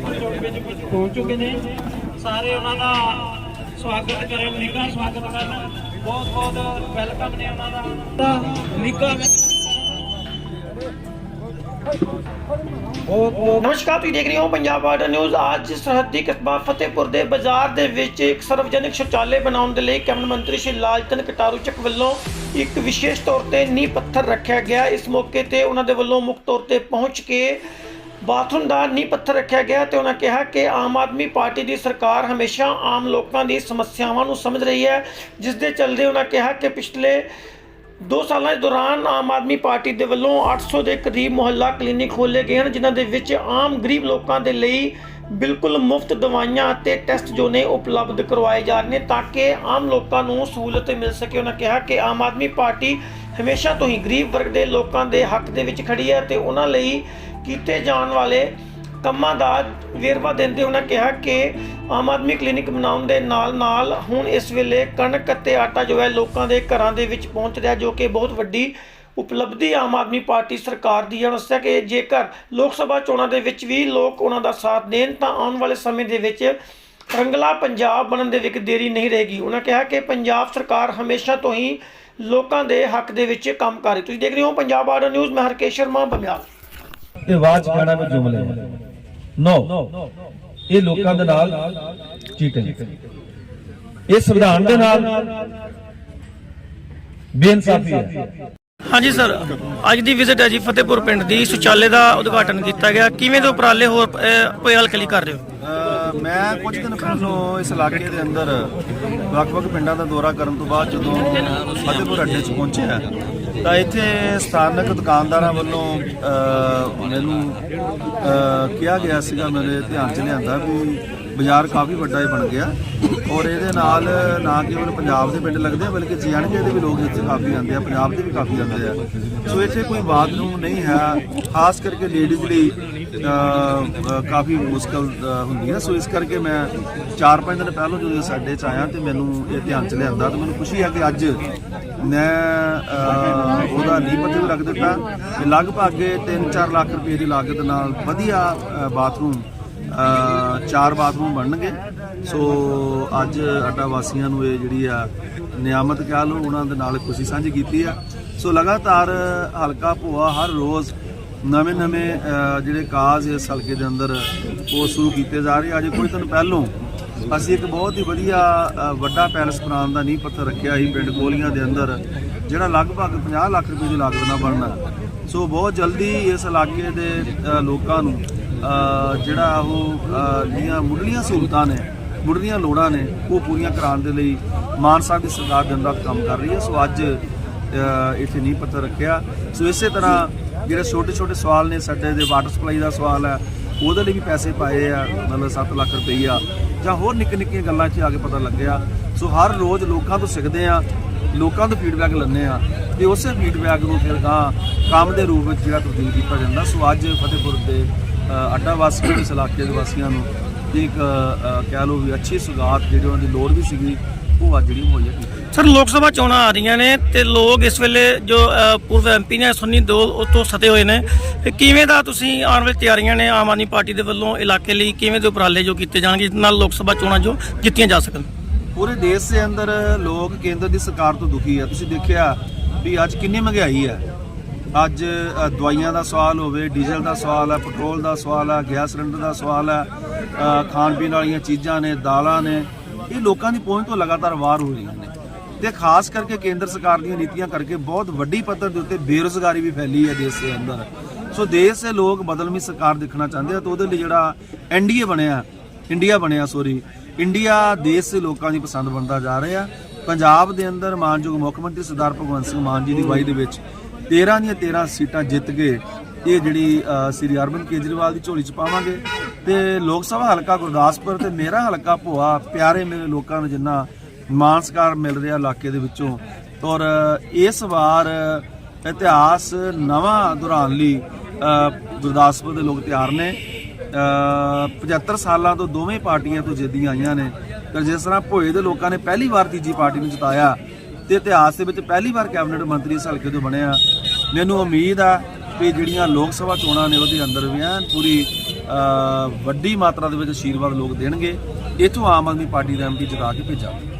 ਪਹੁੰਚ ਚੁੱਕੇ ਨੇ। ਸਾਰੇ ਉਹਨਾਂ ਦਾ ਸਵਾਗਤ ਕਰਨ, ਨਿੱਘਾ ਸਵਾਗਤ ਕਰਨ। ਬਹੁਤ ਬਹੁਤ ਵੈਲਕਮ ਨੇ ਉਹਨਾਂ ਦਾ। ਨਿੱਘਾ ਨਮਸਕਾਰ, ਤੁਸੀਂ ਦੇਖ ਰਹੇ ਹੋ ਪੰਜਾਬ ਬਾਰਡਰ ਨਿਊਜ਼ ਅੱਜ ਸਰਹੱਦੀ ਕਸਬਾ ਫਤਿਹਪੁਰ ਦੇ ਬਾਜ਼ਾਰ ਦੇ ਵਿੱਚ ਇੱਕ ਸਰਵਜਨਿਕ ਸ਼ੌਚਾਲੇ ਬਣਾਉਣ ਦੇ ਲਈ ਕੈਬਨਿਟ ਮੰਤਰੀ ਸ਼੍ਰੀ ਲਾਲਚੰਦ ਕਟਾਰੂ ਚੱਕ ਵੱਲੋਂ ਇੱਕ ਵਿਸ਼ੇਸ਼ ਤੌਰ ਤੇ ਨੀਂਹ ਪੱਥਰ ਰੱਖਿਆ ਗਿਆ। ਇਸ ਮੌਕੇ ਤੇ ਉਹਨਾਂ ਦੇ ਵੱਲੋਂ ਮੁੱਖ ਤੌਰ ਤੇ ਪਹੁੰਚ ਕੇ ਬਾਥਰੂਮ ਦਾ ਨੀਂਹ ਪੱਥਰ ਰੱਖਿਆ ਗਿਆ ਤੇ ਉਹਨਾਂ ਕਿਹਾ ਕਿ ਆਮ ਆਦਮੀ ਪਾਰਟੀ ਦੀ ਸਰਕਾਰ ਹਮੇਸ਼ਾ ਆਮ ਲੋਕਾਂ ਦੀ ਸਮੱਸਿਆਵਾਂ ਨੂੰ ਸਮਝ ਰਹੀ ਹੈ ਜਿਸ ਦੇ ਚੱਲਦੇ ਉਹਨਾਂ ਕਿਹਾ ਕਿ ਪਿਛਲੇ ਦੋ ਸਾਲਾਂ ਦੌਰਾਨ ਆਮ ਆਦਮੀ ਪਾਰਟੀ ਦੇ ਵੱਲੋਂ 800 ਦੇ ਕਰੀਬ ਮੁਹੱਲਾ ਕਲੀਨਿਕ ਖੋਲੇ ਗਏ ਹਨ, ਜਿਨ੍ਹਾਂ ਦੇ ਵਿੱਚ ਆਮ ਗਰੀਬ ਲੋਕਾਂ ਦੇ ਲਈ ਬਿਲਕੁਲ ਮੁਫਤ ਦਵਾਈਆਂ ਅਤੇ ਟੈਸਟ ਜੋ ਨੇ ਉਪਲਬਧ ਕਰਵਾਏ ਜਾ ਰਹੇ ਨੇ ਤਾਂ ਕਿ ਆਮ ਲੋਕਾਂ ਨੂੰ ਸਹੂਲਤ ਮਿਲ ਸਕੇ। ਉਹਨਾਂ ਕਿਹਾ ਕਿ ਆਮ ਆਦਮੀ ਪਾਰਟੀ ਹਮੇਸ਼ਾ ਤੋਂ ਹੀ ਗਰੀਬ ਵਰਗ ਦੇ ਲੋਕਾਂ ਦੇ ਹੱਕ ਦੇ ਵਿੱਚ ਖੜੀ ਹੈ ਤੇ ਉਹਨਾਂ ਲਈ ਕੀਤੇ ਜਾਣ ਵਾਲੇ ਕੰਮਾਂ ਦਾ ਵੇਰਵਾ ਦਿੰਦੇ ਉਹਨਾਂ ਕਿਹਾ ਕਿ ਆਮ ਆਦਮੀ ਕਲੀਨਿਕ ਬਣਾਉਣ ਦੇ ਨਾਲ ਨਾਲ ਹੁਣ ਇਸ ਵੇਲੇ ਕਣਕ ਅਤੇ ਆਟਾ ਜੋ ਹੈ ਲੋਕਾਂ ਦੇ ਘਰਾਂ ਦੇ ਵਿੱਚ ਪਹੁੰਚ ਰਿਹਾ, ਜੋ ਕਿ ਬਹੁਤ ਵੱਡੀ ਉਪਲਬਧੀ ਆਮ ਆਦਮੀ ਪਾਰਟੀ ਸਰਕਾਰ ਦੀ ਹੈ। ਦੱਸਿਆ ਕਿ ਜੇਕਰ ਲੋਕ ਸਭਾ ਚੋਣਾਂ ਦੇ ਵਿੱਚ ਵੀ ਲੋਕ ਉਹਨਾਂ ਦਾ ਸਾਥ ਦੇਣ, ਤਾਂ ਆਉਣ ਵਾਲੇ ਸਮੇਂ ਦੇ ਵਿੱਚ ਰੰਗਲਾ ਪੰਜਾਬ ਬਣਨ ਦੇ ਵਿੱਚ ਦੇਰੀ ਨਹੀਂ ਰਹੇਗੀ। ਉਹਨਾਂ ਕਿਹਾ ਕਿ ਪੰਜਾਬ ਸਰਕਾਰ ਹਮੇਸ਼ਾ ਤੋਂ ਹੀ ਲੋਕਾਂ ਦੇ ਹੱਕ ਦੇ ਵਿੱਚ ਕੰਮ ਕਰ ਰਹੀ ਤੁਸੀਂ ਦੇਖ ਰਹੇ ਹੋ ਪੰਜਾਬ ਆਰਡਰ ਨਿਊਜ਼, ਮੈਂ ਹਰਕੇਸ਼ ਸ਼ਰਮਾ, ਬਮਿਆਲ। ਇਹ ਆਵਾਜ਼ ਗਾਣਾ ਵਿੱਚ ਜੁਮਲੇ ਨੋ। ਇਹ ਲੋਕਾਂ ਦੇ ਨਾਲ ਚੀਟਿੰਗ ਇਹ ਸੰਵਿਧਾਨ ਦੇ ਨਾਲ ਬੇਇਨਸਾਫੀ ਹੈ ਹਾਂਜੀ ਸਰ ਅੱਜ ਦੀ ਵਿਜ਼ਿਟ ਹੈ ਜੀ ਫਤਿਹਪੁਰ ਪਿੰਡ ਦੀ। ਸ਼ੌਚਾਲੇ ਦਾ ਉਦਘਾਟਨ ਕੀਤਾ ਗਿਆ। ਕਿਵੇਂ ਦੇ ਉਪਰਾਲੇ ਹੋਰ ਕੋਈ ਹਲਕਲੀ ਕਰ ਰਹੇ ਹੋ? ਮੈਂ ਕੁਝ ਦਿਨ ਪਹਿਲਾਂ ਇਸ ਇਲਾਕੇ ਦੇ ਅੰਦਰ ਵੱਖ-ਵੱਖ ਪਿੰਡਾਂ ਦਾ ਦੌਰਾ ਕਰਨ ਤੋਂ ਬਾਅਦ ਜਦੋਂ ਫਤਿਹਪੁਰ ਅੱਡੇ 'ਚ ਪਹੁੰਚਿਆ, ਤਾਂ ਇੱਥੇ ਸਥਾਨਕ ਦੁਕਾਨਦਾਰਾਂ ਵੱਲੋਂ ਮੈਨੂੰ ਕਿਹਾ ਗਿਆ ਸੀਗਾ ਮੇਰੇ ਧਿਆਨ 'ਚ ਲਿਆਂਦਾ ਵੀ ਬਾਜ਼ਾਰ ਕਾਫੀ ਵੱਡਾ ਹੀ ਬਣ ਗਿਆ ਔਰ ਇਹਦੇ ਨਾਲ ਨਾ ਕੇਵਲ ਪੰਜਾਬ ਦੇ ਪਿੰਡ ਲੱਗਦੇ ਆ ਬਲਕਿ ਜੀਐਨਕੇ ਦੇ ਵੀ ਲੋਕ ਇੱਥੇ ਕਾਫੀ ਆਉਂਦੇ ਆ, ਪੰਜਾਬ ਦੇ ਵੀ ਕਾਫੀ ਆਉਂਦੇ ਆ। ਸੋ ਇੱਥੇ ਕੋਈ ਬਾਥਰੂਮ ਨਹੀਂ ਹੈ, ਖਾਸ ਕਰਕੇ ਲੇਡੀਜ਼ ਲਈ ਕਾਫੀ ਮੁਸ਼ਕਲ ਹੁੰਦੀ ਹੈ। ਸੋ ਇਸ ਕਰਕੇ ਮੈਂ 4-5 ਦਿਨ ਪਹਿਲਾਂ ਜਦੋਂ ਸਾਡੇ ਚ ਆਇਆ ਤੇ ਮੈਨੂੰ ਇਹ ਧਿਆਨ ਚ ਲਿਆਂਦਾ ਤੇ ਮੈਨੂੰ ਖੁਸ਼ੀ ਹੈ ਕਿ ਅੱਜ ਮੈਂ ਉਹਦਾ ਨੀਂਹ ਪੱਥਰ ਵੀ ਰੱਖ ਦਿੱਤਾ। ਤੇ ਲਗਭਗ 3-4 ਲੱਖ ਰੁਪਏ ਦੀ ਲਾਗਤ ਨਾਲ ਵਧੀਆ ਬਾਥਰੂਮ ਚਾਰ ਬਾਥਰੂਮ ਬਣਨਗੇ। ਸੋ ਅੱਜ ਅੱਡਾ ਵਾਸੀਆਂ ਨੂੰ ਇਹ ਜਿਹੜੀ ਆ ਨਿਆਮਤ ਕਹਿ ਲਓ, ਉਹਨਾਂ ਦੇ ਨਾਲ ਖੁਸ਼ੀ ਸਾਂਝੀ ਕੀਤੀ ਆ। ਸੋ ਲਗਾਤਾਰ ਹਲਕਾ ਭੋਆ ਹਰ ਰੋਜ਼ ਨਵੇਂ ਨਵੇਂ ਜਿਹੜੇ ਕਾਜ਼ ਇਸ ਹਲਕੇ ਦੇ ਅੰਦਰ ਉਹ ਸ਼ੁਰੂ ਕੀਤੇ ਜਾ ਰਹੇ। ਆ। ਅੱਜ ਕੁਝ ਦਿਨ ਪਹਿਲੋਂ ਅਸੀਂ ਇੱਕ ਬਹੁਤ ਹੀ ਵਧੀਆ ਵੱਡਾ ਪੈਲਸ ਬਣਾਉਣ ਦਾ ਨੀਂਹ ਪੱਥਰ ਰੱਖਿਆ ਸੀ ਪਿੰਡ ਕੋਲੀਆਂ ਦੇ ਅੰਦਰ, ਜਿਹੜਾ ਲਗਭਗ 50 ਲੱਖ ਰੁਪਏ ਦੀ ਲਾਗਤ ਨਾਲ ਬਣਨਾ। ਸੋ ਬਹੁਤ ਜਲਦੀ ਇਸ ਇਲਾਕੇ ਦੇ ਲੋਕਾਂ ਨੂੰ ਜਿਹੜਾ ਉਹ ਜਿਹੜੀਆਂ ਮੁੱਢਲੀਆਂ ਸਹੂਲਤਾਂ ਨੇ, ਮੁੱਢਲੀਆਂ ਲੋੜਾਂ ਨੇ, ਉਹ ਪੂਰੀਆਂ ਕਰਾਉਣ ਦੇ ਲਈ ਮਾਨ ਸਾਹਿਬ ਦੀ ਸਰਕਾਰ ਦਿਨ ਰਾਤ ਕੰਮ ਕਰ ਰਹੀ ਹੈ। ਸੋ ਅੱਜ ਇੱਥੇ ਨੀਂਹ ਪੱਥਰ ਰੱਖਿਆ। ਸੋ ਇਸੇ ਤਰ੍ਹਾਂ ਜਿਹੜੇ ਛੋਟੇ ਛੋਟੇ ਸਵਾਲ ਨੇ ਸਾਡੇ ਦੇ ਵਾਟਰ ਸਪਲਾਈ ਦਾ ਸਵਾਲ ਹੈ, ਉਹਦੇ ਲਈ ਵੀ ਪੈਸੇ ਪਾਏ ਆ, ਮਤਲਬ 7 ਲੱਖ ਰੁਪਈਆ। ਜਾਂ ਹੋਰ ਨਿੱਕੇ ਨਿੱਕੀਆਂ ਗੱਲਾਂ 'ਚ ਆ ਕੇ ਪਤਾ ਲੱਗਿਆ। ਸੋ ਹਰ ਰੋਜ਼ ਲੋਕਾਂ ਤੋਂ ਸਿੱਖਦੇ ਆ, ਲੋਕਾਂ ਤੋਂ ਫੀਡਬੈਕ ਲੈਂਦੇ ਆ, ਤੇ ਉਸੇ ਫੀਡਬੈਕ ਨੂੰ ਫਿਰ ਗਾਂ ਕੰਮ ਦੇ ਰੂਪ ਵਿੱਚ ਜਿਹੜਾ ਤਬਦੀਲ ਕੀਤਾ ਜਾਂਦਾ। ਸੋ ਅੱਜ ਫਤਿਹਪੁਰ ਦੇ ਅੱਡਾ ਵਾਸੀਆਂ ਇਸ ਇਲਾਕੇ ਦੇ ਵਾਸੀਆਂ ਨੂੰ ਇੱਕ ਕਹਿ ਲਓ ਵੀ ਅੱਛੀ ਸੁਗਾਤ ਜਿਹੜੀ ਉਹਨਾਂ ਦੀ ਲੋੜ ਵੀ ਸੀਗੀ, ਉਹ ਅੱਜ ਜਿਹੜੀ ਮੁਹੱਈਆ ਕੀਤੀ ਸਰ ਲੋਕ ਸਭਾ ਚੋਣਾਂ ਆ ਰਹੀਆਂ ਨੇ ਤੇ ਲੋਕ ਇਸ ਵੇਲੇ ਜੋ ਅ, ਪੂਰਵ ਐਮਪੀ ਨੇ ਸੁਨੀ ਦਿਓਲ ਉਹ ਤੋਂ ਸਤੇ ਹੋਏ ਨੇ। ਤੇ ਕਿਵੇਂ ਦਾ ਤੁਸੀਂ ਆਉਣ ਵਾਲੀ ਤਿਆਰੀਆਂ ਨੇ ਆਮ ਆਦਮੀ ਪਾਰਟੀ ਦੇ ਵੱਲੋਂ ਇਲਾਕੇ ਲਈ? ਕਿਵੇਂ ਦੇ ਉਪਰਾਲੇ ਜੋ ਕੀਤੇ ਜਾਣਗੇ ਜਿਸ ਨਾਲ ਲੋਕ ਸਭਾ ਚੋਣਾਂ ਜੋ ਜਿੱਤੀਆਂ ਜਾ ਸਕਣ? ਪੂਰੇ ਦੇਸ਼ ਦੇ ਅੰਦਰ ਲੋਕ ਕੇਂਦਰ ਦੀ ਸਰਕਾਰ ਤੋਂ ਦੁਖੀ ਆ। ਤੁਸੀਂ ਦੇਖਿਆ ਵੀ ਅੱਜ ਕਿੰਨੀ ਮਹਿੰਗਾਈ ਹੈ ਅੱਜ ਦਵਾਈਆਂ ਦਾ ਸਵਾਲ ਹੋਵੇ ਡੀਜ਼ਲ ਦਾ ਸਵਾਲ ਹੈ ਪੈਟਰੋਲ ਦਾ ਸਵਾਲ ਹੈ ਗੈਸ ਸਿਲੰਡਰ ਦਾ ਸਵਾਲ ਹੈ ਖਾਣ ਪੀਣ ਵਾਲੀਆਂ ਚੀਜ਼ਾਂ ਨੇ ਦਾਲਾਂ ਨੇ ਇਹ ਲੋਕਾਂ ਦੀ ਪਹੁੰਚ ਤੋਂ ਲਗਾਤਾਰ ਵਾਰ ਹੋ ਰਹੀਆਂ ਨੇ। ਤੇ ਖਾਸ ਕਰਕੇ ਕੇਂਦਰ ਸਰਕਾਰ ਦੀਆਂ ਨੀਤੀਆਂ ਕਰਕੇ ਬਹੁਤ ਵੱਡੀ ਪੱਧਰ ਦੇ ਉੱਤੇ ਬੇਰੁਜ਼ਗਾਰੀ ਵੀ ਫੈਲੀ ਹੈ ਦੇਸ਼ ਦੇ ਅੰਦਰ। ਸੋ ਦੇਸ਼ ਦੇ ਲੋਕ ਬਦਲਵੀਂ ਸਰਕਾਰ ਦੇਖਣਾ ਚਾਹੁੰਦੇ ਆ ਤਾਂ ਉਹਦੇ ਲਈ ਜਿਹੜਾ ਐਨਡੀਏ ਬਣਿਆ, ਇੰਡੀਆ ਬਣਿਆ ਸੋਰੀ ਇੰਡੀਆ ਦੇਸ਼ ਦੇ ਲੋਕਾਂ ਦੀ ਪਸੰਦ ਬਣਦਾ ਜਾ ਰਿਹਾ। ਪੰਜਾਬ ਦੇ ਅੰਦਰ ਮਾਨਯੋਗ ਮੁੱਖ ਮੰਤਰੀ ਸਰਦਾਰ ਭਗਵੰਤ ਸਿੰਘ ਮਾਨ ਜੀ ਦੀ ਅਗਵਾਈ ਦੇ ਵਿੱਚ 13 ਦੀਆਂ 13 ਸੀਟਾਂ ਜਿੱਤ ਕੇ ਇਹ ਜਿਹੜੀ ਸ੍ਰੀ ਅਰਵਿੰਦ ਕੇਜਰੀਵਾਲ ਦੀ ਝੋਲੀ ਚ ਪਾਵਾਂਗੇ। ਤੇ ਲੋਕ ਸਭਾ ਹਲਕਾ ਗੁਰਦਾਸਪੁਰ ਤੇ ਮੇਰਾ ਹਲਕਾ ਭੋਆ, ਪਿਆਰੇ ਮੇਰੇ ਲੋਕਾਂ ਨੂੰ ਜਿੰਨਾ ਮਾਣ ਮਿਲ ਰਿਹਾ ਇਲਾਕੇ ਦੇ ਵਿੱਚੋਂ। ਔਰ ਇਸ ਵਾਰ ਇਤਿਹਾਸ ਨਵਾਂ ਦੁਹਰਾਉਣ ਲਈ ਗੁਰਦਾਸਪੁਰ ਦੇ ਲੋਕ ਤਿਆਰ ਨੇ। ਅ, 75 ਸਾਲਾਂ ਤੋਂ ਦੋਵੇਂ ਪਾਰਟੀਆਂ ਤੋਂ ਜਿੱਦੀਆਂ ਆਈਆਂ ਨੇ। ਪਰ ਜਿਸ ਤਰ੍ਹਾਂ ਭੋਏ ਦੇ ਲੋਕਾਂ ਨੇ ਪਹਿਲੀ ਵਾਰ ਤੀਜੀ ਪਾਰਟੀ ਨੂੰ ਜਿਤਾਇਆ ਤੇ ਇਤਿਹਾਸ ਦੇ ਵਿੱਚ ਪਹਿਲੀ ਵਾਰ ਕੈਬਨਿਟ ਮੰਤਰੀ ਇਸ ਹਲਕੇ ਤੋਂ ਬਣਿਆ ਮੈਨੂੰ ਉਮੀਦ ਆ ਕਿ ਜਿਹੜੀਆਂ ਲੋਕ ਸਭਾ ਚੋਣਾਂ ਨੇ ਉਹਦੇ ਅੰਦਰ ਵੀ ਐਨ ਪੂਰੀ ਵੱਡੀ ਮਾਤਰਾ ਦੇ ਵਿੱਚ ਆਸ਼ੀਰਵਾਦ ਲੋਕ ਦੇਣਗੇ। ਇੱਥੋਂ ਆਮ ਆਦਮੀ ਪਾਰਟੀ ਦਾ ਐਮਪੀ ਜਿਤਾ ਕੇ ਭੇਜਾਂਗੇ।